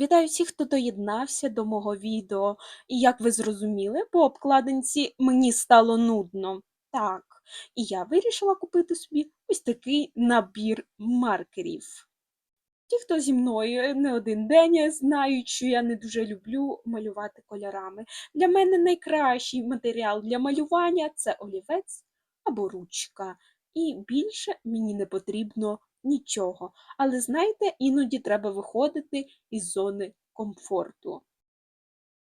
Вітаю всіх, хто доєднався до мого відео. І як ви зрозуміли, по обкладинці мені стало нудно. Так, і я вирішила купити собі ось такий набір маркерів. Ті, хто зі мною не один день, знають, що я не дуже люблю малювати кольорами. Для мене найкращий матеріал для малювання це олівець або ручка. І більше мені не потрібно нічого. Але знаєте, іноді треба виходити із зони комфорту.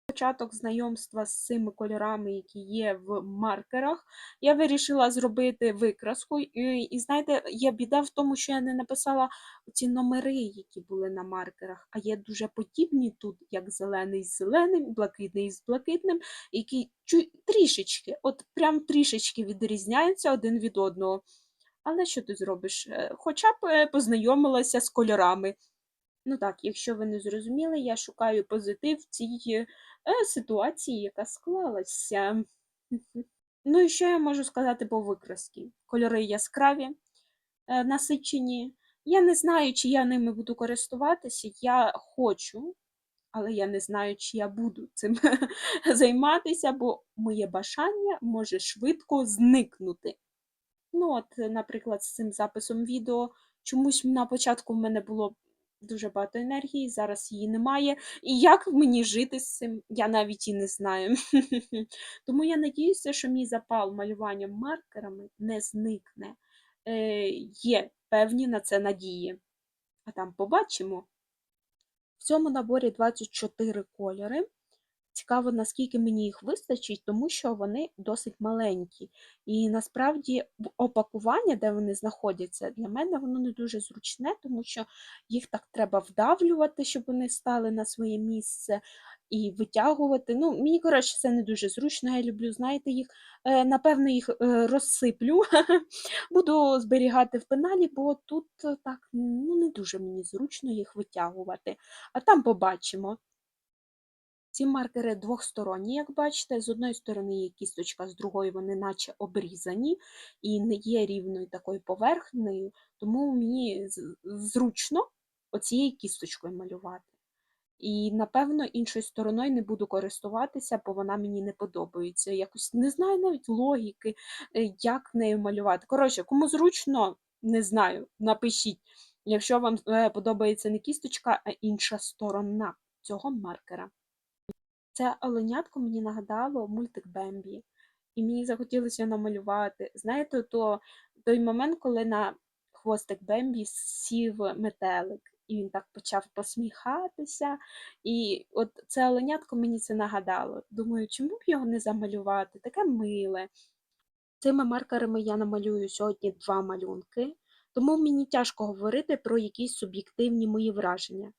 Початок знайомства з цими кольорами, які є в маркерах, я вирішила зробити викраску. І, і знаєте, є біда в тому, що я не написала ці номери, які були на маркерах, а є дуже подібні тут, як зелений з зеленим, блакитний з блакитним, які трішечки, от прям трішечки відрізняються один від одного. Але що ти зробиш? Е, Хоча б е, познайомилася з кольорами. Ну так, якщо ви не зрозуміли, я шукаю позитив в цій е, ситуації, яка склалася. Ну і що я можу сказати по викрасці? Кольори яскраві, насичені. Я не знаю, чи я ними буду користуватися. Я хочу, але я не знаю, чи я буду цим займатися, бо моє бажання може швидко зникнути. Ну, от, наприклад, з цим записом відео чомусь на початку в мене було дуже багато енергії, зараз її немає. І як мені жити з цим, я навіть і не знаю. Тому я надіюся, що мій запал малюванням маркерами не зникне. Е, є певні на це надії. А там побачимо. В цьому наборі 24 кольори. Цікаво, наскільки мені їх вистачить, тому що вони досить маленькі. І насправді опакування, де вони знаходяться, для мене воно не дуже зручне, тому що їх так треба вдавлювати, щоб вони стали на своє місце, і витягувати. Ну, мені, коротше, це не дуже зручно. Я люблю, знаєте, їх, е, напевно, їх е, розсиплю. Буду зберігати в пеналі, бо тут е, так ну, не дуже мені зручно їх витягувати. А там побачимо. Ці маркери двохсторонні, як бачите, з одної сторони є кісточка, з другої вони наче обрізані і не є рівною такою поверхнею, тому мені зручно оцією кісточкою малювати. І, напевно, іншою стороною не буду користуватися, бо вона мені не подобається. Якось не знаю навіть логіки, е, як нею малювати. Коротше, кому зручно, не знаю, напишіть, якщо вам е, подобається не кісточка, а інша сторона цього маркера. Це оленятко мені нагадало мультик Бембі, і мені захотілося намалювати. Знаєте, то той момент, коли на хвостик Бембі сів метелик, і він так почав посміхатися. І от це оленятко мені це нагадало. Думаю, чому б його не замалювати? Таке миле. Цими маркерами я намалюю сьогодні два малюнки, тому мені тяжко говорити про якісь суб'єктивні мої враження.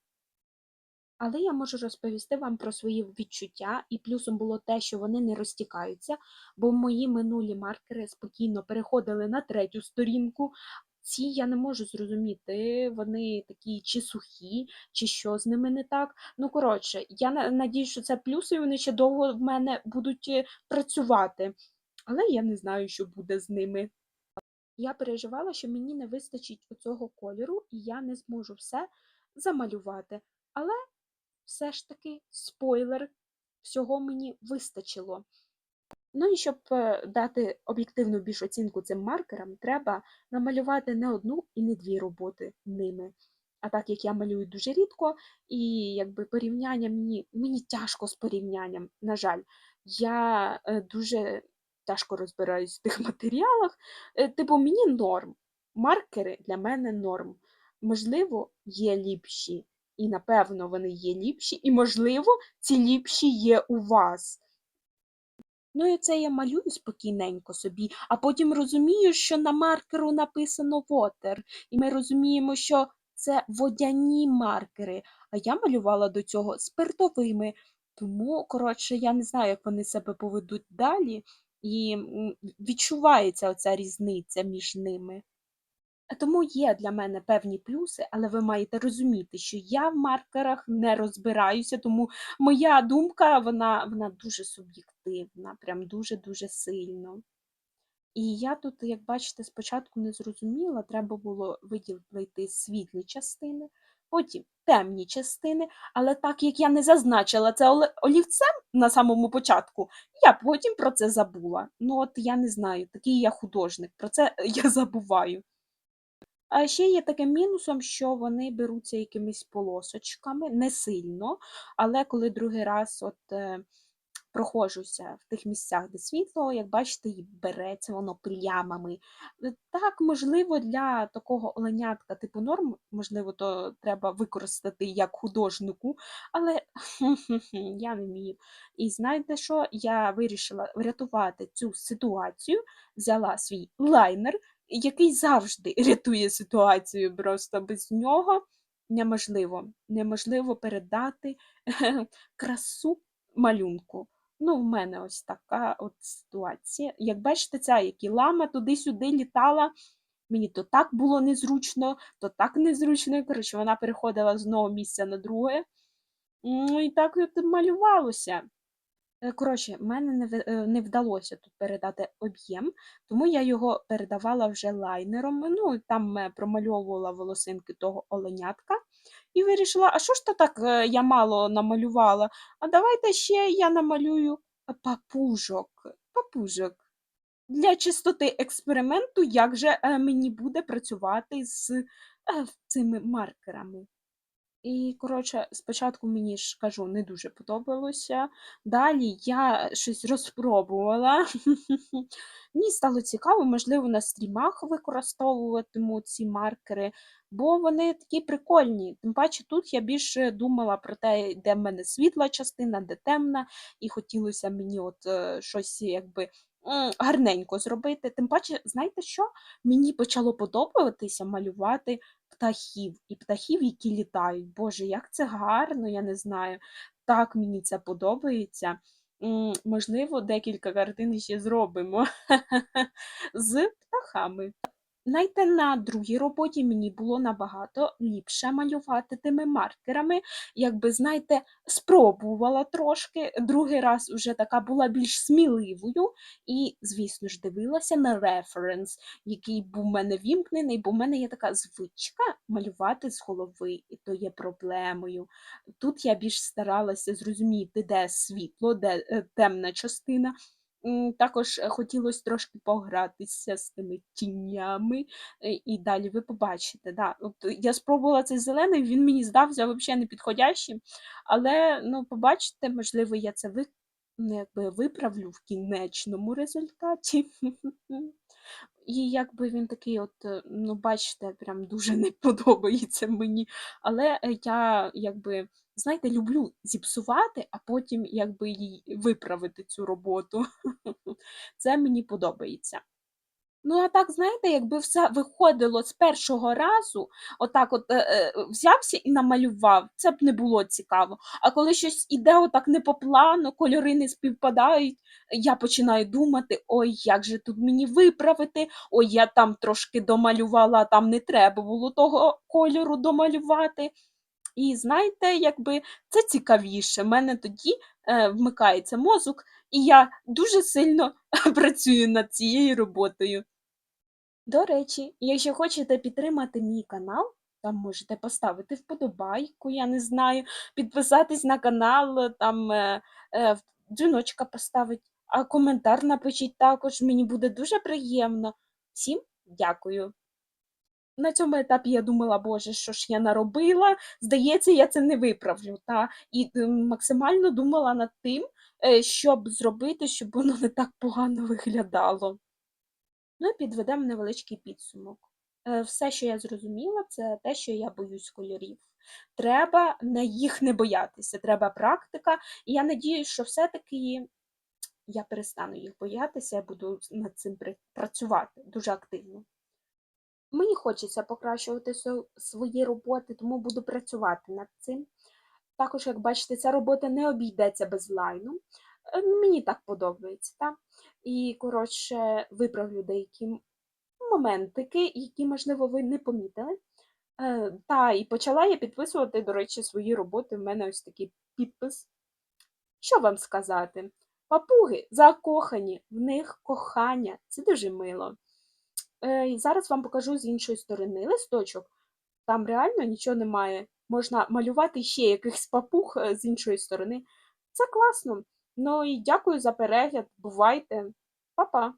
Але я можу розповісти вам про свої відчуття, і плюсом було те, що вони не розтікаються, бо мої минулі маркери спокійно переходили на третю сторінку. Ці я не можу зрозуміти, вони такі чи сухі, чи що з ними не так. Ну, коротше, я на- надію, що це плюси, і вони ще довго в мене будуть е, працювати. Але я не знаю, що буде з ними. Я переживала, що мені не вистачить оцього кольору, і я не зможу все замалювати. Але все ж таки спойлер, всього мені вистачило. Ну і щоб е, дати об'єктивну більш оцінку цим маркерам, треба намалювати не одну і не дві роботи ними. А так як я малюю дуже рідко, і якби порівняння мені, мені тяжко з порівнянням, на жаль, я е, дуже тяжко розбираюсь в тих матеріалах. Е, Типу, мені норм. Маркери для мене норм. Можливо, є ліпші, і напевно вони є ліпші, і можливо, ці ліпші є у вас. Ну і це я малюю спокійненько собі, а потім розумію, що на маркеру написано water, і ми розуміємо, що це водяні маркери, а я малювала до цього спиртовими. Тому, коротше, я не знаю, як вони себе поведуть далі, і відчувається оця різниця між ними. Тому є для мене певні плюси, але ви маєте розуміти, що я в маркерах не розбираюся, тому моя думка вона, вона дуже суб'єктивна, прям дуже-дуже сильно. І я тут, як бачите, спочатку не зрозуміла, треба було виділити світлі частини, потім темні частини, але так як я не зазначила це олівцем на самому початку, я потім про це забула. Ну, от я не знаю, такий я художник, про це я забуваю. А ще є таким мінусом, що вони беруться якимись полосочками, не сильно, але коли другий раз от, е, проходжуся в тих місцях, де світло, як бачите, береться воно плямами. Е, Так, можливо, для такого оленятка типу норм, можливо, то треба використати як художнику, але я не вмію. І знаєте що? Я вирішила врятувати цю ситуацію, взяла свій лайнер який завжди рятує ситуацію, просто без нього неможливо, неможливо передати красу малюнку. Ну, в мене ось така от ситуація. Як бачите, ця як і лама туди-сюди літала. Мені то так було незручно, то так незручно. Коротше, вона переходила з одного місця на друге. Ну, і так от малювалося. Е, Коротше, мене не, е, не вдалося тут передати об'єм, тому я його передавала вже лайнером. Ну, там промальовувала волосинки того оленятка і вирішила, а що ж то так е, я мало намалювала? А давайте ще я намалюю папужок. Папужок. Для чистоти експерименту, як же мені буде працювати з цими маркерами. І, коротше, спочатку мені ж кажу, не дуже подобалося. Далі я щось розпробувала. Мені стало цікаво, можливо, на стрімах використовуватиму ці маркери, бо вони такі прикольні. Тим паче тут я більше думала про те, де в мене світла частина, де темна, і хотілося мені от е, щось якби. Гарненько зробити. Тим паче, знаєте що? Мені почало подобатися малювати птахів і птахів, які літають. Боже, як це гарно, я не знаю. Так мені це подобається. Можливо, декілька картин ще зробимо з птахами. Знаєте, на другій роботі мені було набагато ліпше малювати тими маркерами. Якби, знаєте, спробувала трошки. Другий раз вже така була більш сміливою. І, звісно ж, дивилася на референс, який був в мене вімкнений, бо в мене є така звичка малювати з голови, і то є проблемою. Тут я більш старалася зрозуміти, де світло, де е, темна частина. Також е, хотілося трошки погратися з тими тінями, е, і далі ви побачите. Да. От я спробувала цей зелений, він мені здався взагалі непідходящим, але ну, побачите, можливо, я це ви, ну, якби виправлю в кінечному результаті. І якби він такий, от, е, ну, бачите, прям дуже не подобається мені. Але е, я якби, знаєте, люблю зіпсувати, а потім якби їй виправити цю роботу. Це мені подобається. Ну, а так, знаєте, якби все виходило з першого разу, отак от е, е, взявся і намалював, це б не було цікаво. А коли щось іде отак не по плану, кольори не співпадають, я починаю думати: ой, як же тут мені виправити, ой, я там трошки домалювала, там не треба було того кольору домалювати. І знаєте, якби це цікавіше. У мене тоді е, вмикається мозок, і я дуже сильно працюю над цією роботою. До речі, якщо хочете підтримати мій канал, там можете поставити вподобайку, я не знаю, підписатись на канал, там е, е, дзвіночка поставити, а коментар напишіть також, мені буде дуже приємно. Всім дякую. На цьому етапі я думала, боже, що ж я наробила? Здається, я це не виправлю. Та? І е, максимально думала над тим, е, щоб зробити, щоб воно не так погано виглядало. Ну і підведемо невеличкий підсумок. Е, Все, що я зрозуміла, це те, що я боюсь кольорів. Треба на їх не боятися, треба практика. І я надіюсь, що все-таки я перестану їх боятися, я буду над цим працювати дуже активно. Мені хочеться покращувати свої роботи, тому буду працювати над цим. Також, як бачите, ця робота не обійдеться без лайну. Е, Мені так подобається, так? І, коротше, виправлю деякі моментики, які, можливо, ви не помітили. Е, Та, і почала я підписувати, до речі, свої роботи. В мене ось такий підпис. Що вам сказати? Папуги закохані, в них кохання. Це дуже мило. Е, і зараз вам покажу з іншої сторони листочок. Там реально нічого немає. можна малювати ще якихось папуг з іншої сторони. Це класно. Ну і дякую за перегляд. Бувайте. Па-па!